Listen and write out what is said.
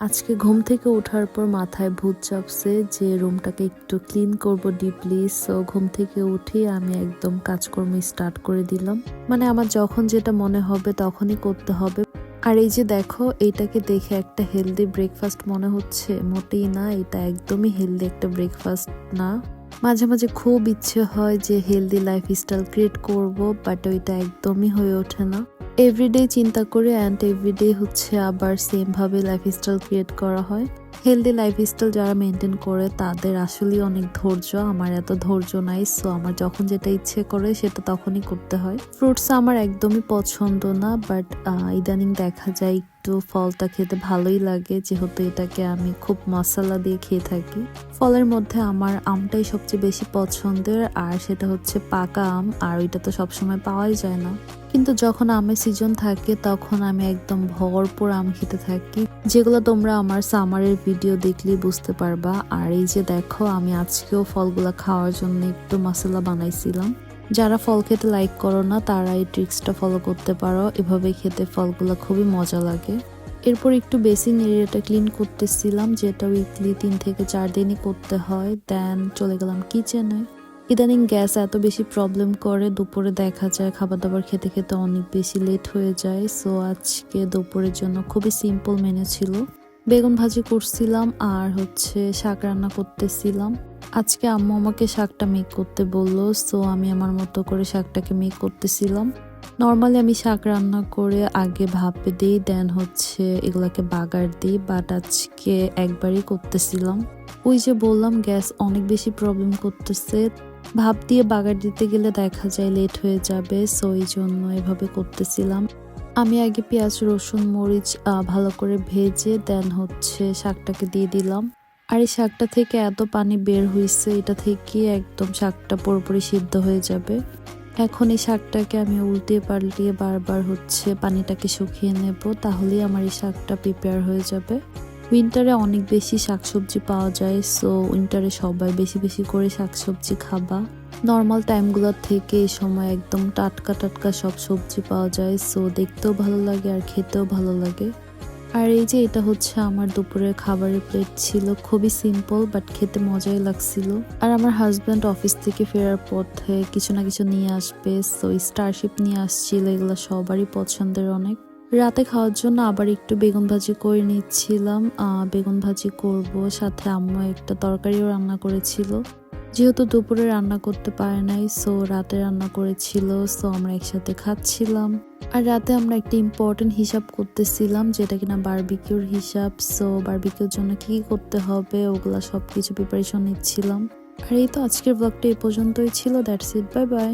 আজকে ঘুম থেকে ওঠার পর মাথায় ভূত চাপছে যে রুমটাকে একটু ক্লিন করব ডিপলি। সো ঘুম থেকে উঠে আমি একদম কাজকর্ম স্টার্ট করে দিলাম। মানে আমার যখন যেটা মনে হবে তখনই করতে হবে। আর এই যে দেখো এইটাকে দেখে একটা হেলদি ব্রেকফাস্ট মনে হচ্ছে। মোটেই না, এটা একদমই হেলদি একটা ব্রেকফাস্ট না। মাঝে মাঝে খুব ইচ্ছে হয় যে হেলদি লাইফস্টাইল ক্রিয়েট করব বাট ওইটা একদমই হয়ে ওঠে না। এভরিডে চিন্তা করে অ্যান্ড এভরিডে হচ্ছে আবার সেমভাবে লাইফস্টাইল ক্রিয়েট করা হয়। হেলদি লাইফস্টাইল যারা মেনটেন করে, তাদের আসলেই অনেক ধৈর্য। আমার এত ধৈর্য নাই সো আমার যখন যেটা ইচ্ছে করে, সেটা তখনই করতে হয়। ফ্রুটস আমার একদমই পছন্দ না বাট ইদানিং দেখা যায় একটু ফলটা খেতে ভালোই লাগে। যেহেতু এটাকে আমি খুব মশলা দিয়ে খেয়ে থাকি। ফলের মধ্যে আমার আমটাই সবচেয়ে বেশি পছন্দের, আর সেটা হচ্ছে পাকা আম, আর ওইটা তো সবসময় পাওয়াই যায় না। কিন্তু যখন আমের সিজন থাকে, তখন আমি একদম ভরপুর আম খেতে থাকি। যেগুলো তোমরা আমার সামারের ভিডিও দেখলেই বুঝতে পারবা। আর এই যে দেখো, আমি আজকেও ফলগুলো খাওয়ার জন্য একটু মশলা বানাইছিলাম। যারা ফল খেতে লাইক করো না, তারা এই ট্রিক্সটা ফলো করতে পারো। এভাবে খেতে ফলগুলো খুবই মজা লাগে। এরপর একটু বেসিন এরিয়াটা ক্লিন করতেছিলাম, যেটা উইকলি তিন থেকে চার দিনই করতে হয়। দেন চলে গেলাম কিচেনে ইদানিং গ্যাস এত বেশি প্রবলেম করে, দুপুরে দেখা যায় খাবার দাবার খেতে খেতে অনেক বেশি লেট হয়ে যায়। সো আজকে দুপুরের জন্য খুবই সিম্পল মেনু ছিল। বেগুন ভাজি করছিলাম আর হচ্ছে শাক রান্না করতেছিলাম। আজকে আম্মু আমাকে শাকটা মেক করতে বলল সো আমি আমার মতো করে শাকটাকে মেক করতেছিলাম। নর্মালি আমি শাক রান্না করে আগে ভাপে দিই দেন হচ্ছে এগুলাকে বাগার দিই বাট আজকে একবারই করতেছিলাম। ওই যে বললাম, গ্যাস অনেক বেশি প্রবলেম করতেছে। ভাপ দিয়ে বাগার দিতে গেলে দেখা যায় লেট হয়ে যাবে সো এই জন্য এভাবে করতেছিলাম। আমি আগে পেঁয়াজ, রসুন, মরিচ ভালো করে ভেজে দেন হচ্ছে শাকটাকে দিয়ে দিলাম। আর এই শাকটা থেকে এত পানি বের হয়েছে এটা থেকে একদম শাকটা পুরোপুরি সিদ্ধ হয়ে যাবে। এখন এই শাকটাকে আমি উল্টিয়ে পাল্টিয়ে বারবার হচ্ছে পানিটাকে শুকিয়ে নেব, তাহলেই আমার এই শাকটা প্রিপেয়ার হয়ে যাবে। উইন্টারে অনেক বেশি শাকসবজি পাওয়া যায় সো উইন্টারে সবাই বেশি বেশি করে শাকসবজি খাবা। নর্মাল টাইমগুলোর থেকে এই সময় একদম টাটকা টাটকা সব সবজি পাওয়া যায় সো দেখতেও ভালো লাগে আর খেতেও ভালো লাগে। আর এই যে এটা হচ্ছে আমার দুপুরের খাবারের প্লেট ছিল, খুবই সিম্পল বাট খেতে মজাই লাগছিল। আর আমার হাজব্যান্ড অফিস থেকে ফেরার পথে কিছু না কিছু নিয়ে আসবে সো স্টারশিপ নিয়ে আসছিল, এগুলো সবারই পছন্দের অনেক। রাতে খাওয়ার জন্য আবার একটু বেগুন ভাজি করে নিচ্ছিলাম বেগুন ভাজি করব, সাথে আম্মু একটা তরকারিও রান্না করেছিল। যেহেতু দুপুরে রান্না করতে পারে নাই সো রাতে রান্না করেছিল সো আমরা একসাথে খাচ্ছিলাম। আর রাতে আমরা একটা ইম্পর্টেন্ট হিসাব করতেছিলাম, যেটা কিনা বার্বিকিউর হিসাব সো বার্বিকিউর জন্য কি করতে হবে, ওগুলা সব কিছু প্রিপারেশন নিচ্ছিলাম। আর এই তো আজকের ব্লগটা এই পর্যন্তই ছিল দ্যাটস ইট বাই বাই